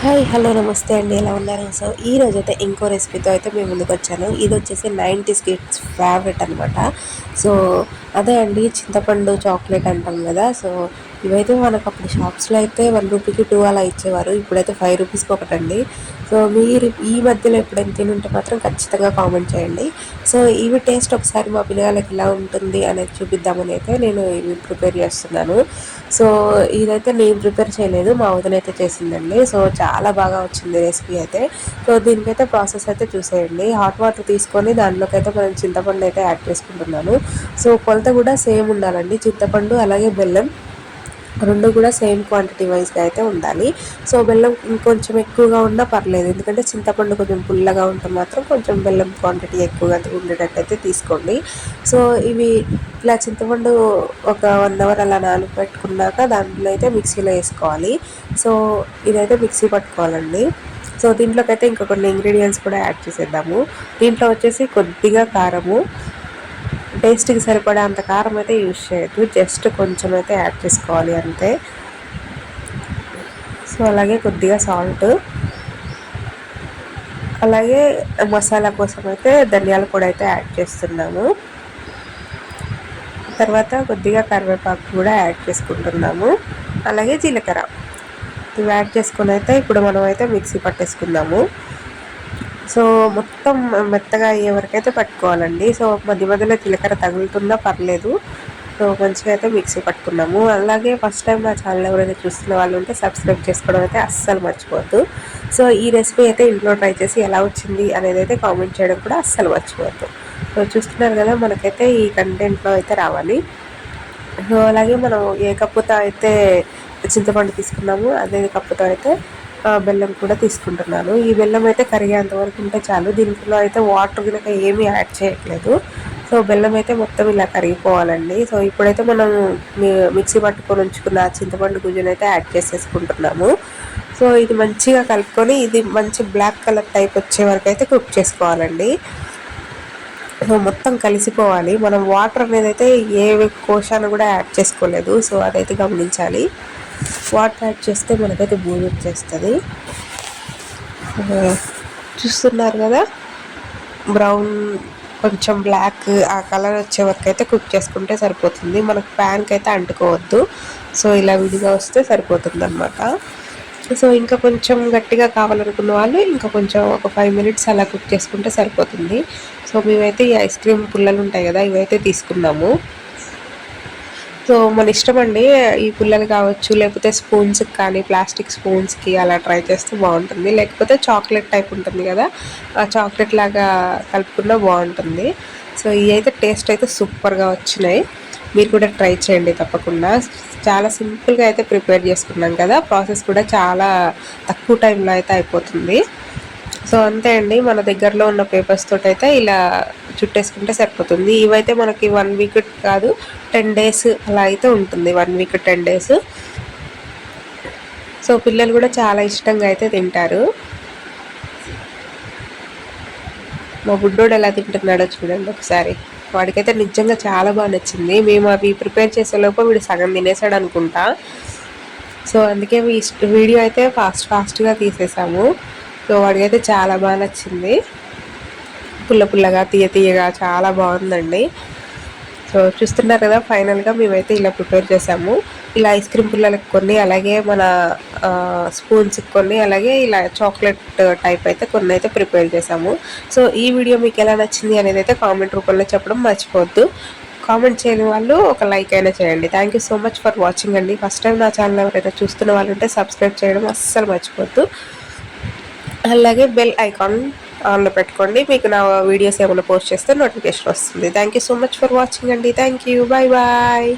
Hi hello నమస్తే అండి. ఎలా ఉన్నారు? సో ఈ రోజు అయితే ఇంకో రెసిపీతో అయితే మేము ముందుకు వచ్చాను. ఇది వచ్చేసి నైంటీస్ కిడ్స్ ఫేవరెట్ అనమాట సో అదే అండి చింతపండు చాక్లెట్ అంటాం కదా. సో ఇవైతే మనకు అప్పుడు షాప్స్లో అయితే వన్ రూపీకి టూ అలా ఇచ్చేవారు. ఇప్పుడైతే ఫైవ్ రూపీస్కి ఒకటండి. సో మీరు ఈ మధ్యలో ఎప్పుడైనా తినుంటే మాత్రం ఖచ్చితంగా కామెంట్ చేయండి. సో ఇవి టేస్ట్ ఒకసారి మా పిల్లగాళ్ళకి ఎలా ఉంటుంది అనేది చూపిద్దామని అయితే నేను ఇవి ప్రిపేర్ చేస్తున్నాను. సో ఇదైతే నేను ప్రిపేర్ చేయలేదు మా వదినైతే చేసిందండి. సో చాలా బాగా వచ్చింది రెసిపీ అయితే. సో దీనికైతే ప్రాసెస్ అయితే చూసేయండి. హాట్ వాటర్ తీసుకొని దానిలోకైతే మనం చింతపండు అయితే యాడ్ చేసుకుంటున్నాను. సో కొలత కూడా సేమ్ ఉండాలండి. చింతపండు అలాగే బెల్లం రెండు కూడా సేమ్ క్వాంటిటీ వైజ్గా అయితే ఉండాలి. సో బెల్లం ఇంకొంచెం ఎక్కువగా ఉన్నా పర్లేదు. ఎందుకంటే చింతపండు కొంచెం పుల్లగా ఉంటే మాత్రం కొంచెం బెల్లం క్వాంటిటీ ఎక్కువగా ఉండేటట్టు అయితే తీసుకోండి. సో ఇవి ఇలా చింతపండు ఒక వన్ అవర్ అలా నానబెట్టుకున్నాక దాంట్లో అయితే మిక్సీలో వేసుకోవాలి. సో ఇదైతే మిక్సీ పట్టుకోవాలండి. సో దీంట్లోకి అయితే ఇంకా కొన్ని ఇంగ్రీడియంట్స్ కూడా యాడ్ చేసేద్దాము. దీంట్లో వచ్చేసి కొద్దిగా కారము టేస్ట్కి సరిపడా అంత కారం అయితే యూజ్ చేయొద్దు. జస్ట్ కొంచెం అయితే యాడ్ చేసుకోవాలి అంతే. సో అలాగే కొద్దిగా సాల్ట్. అలాగే మసాలా కోసం అయితే ధనియాల పొడి అయితే యాడ్ చేస్తున్నాము. తర్వాత కొద్దిగా కరివేపాకు కూడా యాడ్ చేసుకుంటున్నాము. అలాగే జీలకర్ర. ఇవి యాడ్ చేసుకుని అయితే ఇప్పుడు మనం అయితే మిక్సీ పట్టేసుకుందాము. సో మొత్తం మెత్తగా అయ్యే వరకు పట్టుకోవాలండి. సో మధ్య మధ్యలో జీలకర్ర తగులుతుందా పర్లేదు. సో మంచిగా అయితే మిక్సీ పట్టుకున్నాము. అలాగే ఫస్ట్ టైం నా ఛానల్ ఎవరైనా చూస్తున్న వాళ్ళు ఉంటే సబ్స్క్రైబ్ చేసుకోవడం అయితే అస్సలు మర్చిపోవద్దు. సో ఈ రెసిపీ అయితే ఇంట్లో ట్రై చేసి ఎలా వచ్చింది అనేది అయితే కామెంట్ చేయడం కూడా అస్సలు మర్చిపోవద్దు. సో చూస్తున్నారు కదా మనకైతే ఈ కంటెంట్లో అయితే రావాలి. సో అలాగే మనం ఏ కప్పుతో అయితే చింతపండు తీసుకున్నాము అదే కప్పుతో అయితే బెల్లం కూడా తీసుకుంటున్నాను. ఈ బెల్లం అయితే కరిగేంత వరకు ఉంటే చాలు. దీంట్లో అయితే వాటర్ కనుక ఏమీ యాడ్ చేయట్లేదు. సో బెల్లం అయితే మొత్తం ఇలా కరిగిపోవాలండి. సో ఇప్పుడైతే మనం మిక్సీ పట్టుకొని ఉంచుకున్న చింతపండు గుజ్జును అయితే యాడ్ చేసేసుకుంటున్నాము. సో ఇది మంచిగా కలుపుకొని ఇది మంచి బ్లాక్ కలర్ టైప్ వచ్చే వరకు అయితే కుక్ చేసుకోవాలండి. సో మొత్తం కలిసిపోవాలి. మనం వాటర్ అనేది అయితే ఏ కోశాన్ని కూడా యాడ్ చేసుకోలేదు. సో అదైతే గమనించాలి. వాటర్ యాడ్ చేస్తే మనకైతే బూజు వచ్చేస్తుంది. చూస్తున్నారు కదా? బ్రౌన్ కొంచెం బ్లాక్ ఆ కలర్ వచ్చే వరకు అయితే కుక్ చేసుకుంటే సరిపోతుంది. మనకు ప్యాన్కి అయితే అంటుకోవద్దు. సో ఇలా విడిగా వస్తే సరిపోతుంది అనమాట సో ఇంకా కొంచెం గట్టిగా కావాలనుకున్న వాళ్ళు ఇంకా కొంచెం ఒక ఫైవ్ మినిట్స్ అలా కుక్ చేసుకుంటే సరిపోతుంది. సో మేమైతే ఈ ఐస్ క్రీమ్ పుల్లలు ఉంటాయి కదా ఇవైతే తీసుకున్నాము. సో మన ఇష్టం అండి ఈ పుల్లలు కావచ్చు లేకపోతే స్పూన్స్కి కానీ ప్లాస్టిక్ స్పూన్స్కి అలా ట్రై చేస్తే బాగుంటుంది. లేకపోతే చాక్లెట్ టైప్ ఉంటుంది కదా ఆ చాక్లెట్ లాగా కలుపుకున్నా బాగుంటుంది. సో ఇవి అయితే టేస్ట్ అయితే సూపర్గా వచ్చినాయి. మీరు కూడా ట్రై చేయండి తప్పకుండా. చాలా సింపుల్గా అయితే ప్రిపేర్ చేసుకున్నాం కదా ప్రాసెస్ కూడా చాలా తక్కువ టైంలో అయితే అయిపోతుంది. సో అంతే అండి. మన దగ్గరలో ఉన్న పేపర్స్ తోటైతే ఇలా చుట్టేసుకుంటే సరిపోతుంది. ఇవైతే మనకి వన్ వీక్ కాదు టెన్ డేస్ అలా అయితే ఉంటుంది. One week ten days so పిల్లలు కూడా చాలా ఇష్టంగా అయితే తింటారు. మా బుడ్డోడు ఎలా తింటున్నాడో చూడండి ఒకసారి. వాడికైతే నిజంగా చాలా బాగా నచ్చింది. మేము అవి ప్రిపేర్ చేసేలోపు వీడు సగం తినేసాడు అనుకుంటా. సో అందుకే వీడియో అయితే ఫాస్ట్ ఫాస్ట్గా తీసేసాము. సో వాడికైతే చాలా బాగా నచ్చింది. పుల్ల పుల్లగా తీయ తీయగా చాలా బాగుందండి. సో చూస్తున్నారు కదా ఫైనల్గా మేమైతే ఇలా ప్రిపేర్ చేసాము. ఇలా ఐస్ క్రీమ్ పుల్లలకు కొన్ని అలాగే మన స్పూన్స్కి కొన్ని అలాగే ఇలా చాక్లెట్ టైప్ అయితే కొన్ని అయితే ప్రిపేర్ చేసాము. సో ఈ వీడియో మీకు ఎలా నచ్చింది అనేది అయితే కామెంట్ రూపంలో చెప్పడం మర్చిపోవద్దు. కామెంట్ చేయని వాళ్ళు ఒక లైక్ అయినా చేయండి. Thank you so much for watching అండి. ఫస్ట్ టైం నా ఛానల్ ఎవరైనా చూస్తున్న వాళ్ళు ఉంటే సబ్స్క్రైబ్ చేయడం అస్సలు మర్చిపోవద్దు. అలాగే బెల్ ఐకాన్ ఆన్లో పెట్టుకోండి. మీకు నా వీడియోస్ ఏమైనా పోస్ట్ చేస్తే నోటిఫికేషన్ వస్తుంది. Thank so much for watching అండి. Thank you bye bye